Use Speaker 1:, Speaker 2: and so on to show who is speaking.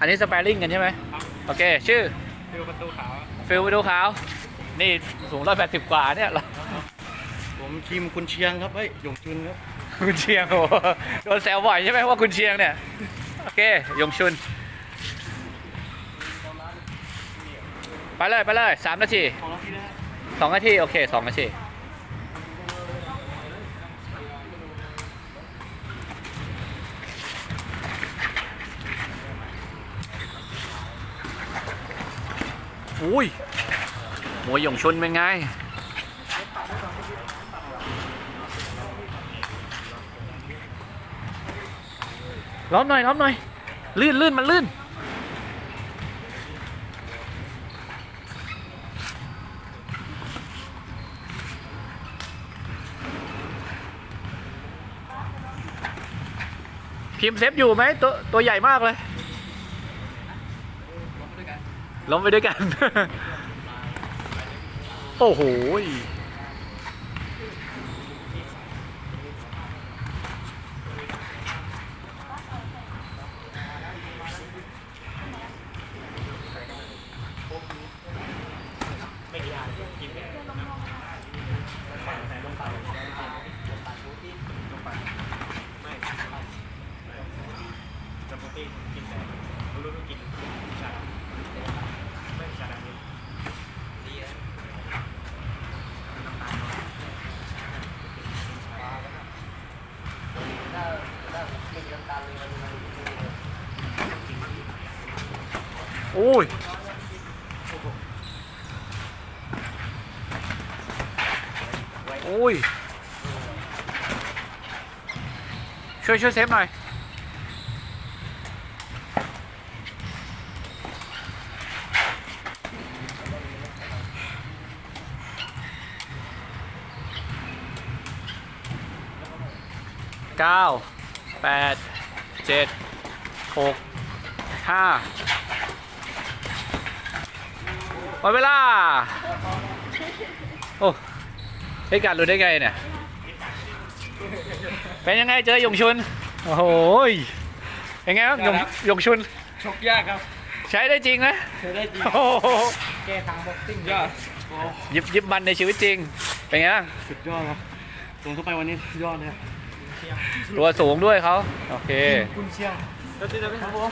Speaker 1: อันนี้สเปรลิงกันใช่ไหมโอเค ชื่อ
Speaker 2: ฟิลประตูขาว
Speaker 1: ฟิลประตูขาว นี่สูงร้อยแปดสิบกว่าเนี่ยหรอ
Speaker 2: ผมคีมคุณเชียงครับเฮ้ยหยงชุนครับ
Speaker 1: คุณเชียงโอ้โดนแซวบ่อยใช่ไหมว่าคุณเชียงเนี่ย โอเคหยงชุน ไปเลย ไปเลยสามนาทีสองนาที โอเคสองนาที อุ้ยมวยหยงชนเป็นไง ล้อมหน่อยล้อมหน่อย ลื่นลื่นมันลื่น พิมเซฟอยู่ไหมตัวตัวใหญ่มากเลย ล้มไปด้วยกัน โอ้โหไม่ไม่ไม่ไม่ไม่ไม่ไม่ โอ้ยโอ้ยช่วยช่วยเซฟหน่อย เก้าแปดเจ็ดหกห้าหมดเวลา โอ้เฮ้การรู้ได้ไงเนี่ย เป็นยังไงเจอหยงชุน โอ้โหยังไงครับยงหยงชุน
Speaker 2: ชกยากครับ
Speaker 1: ใช้ได้จริงไหม
Speaker 2: ใช้ได้จริง
Speaker 1: โอ้โห
Speaker 2: แก้ทางบ็อกซิ่งยอด
Speaker 1: ยิบยิบมันในชีวิตจริง เป็นไง
Speaker 2: สุดยอดครับตรงเข้าไปวันนี้ยอดเลย
Speaker 1: ตัวสูงด้วยเขาโอเค
Speaker 2: กุนเชียงแล้วจะไปครับผม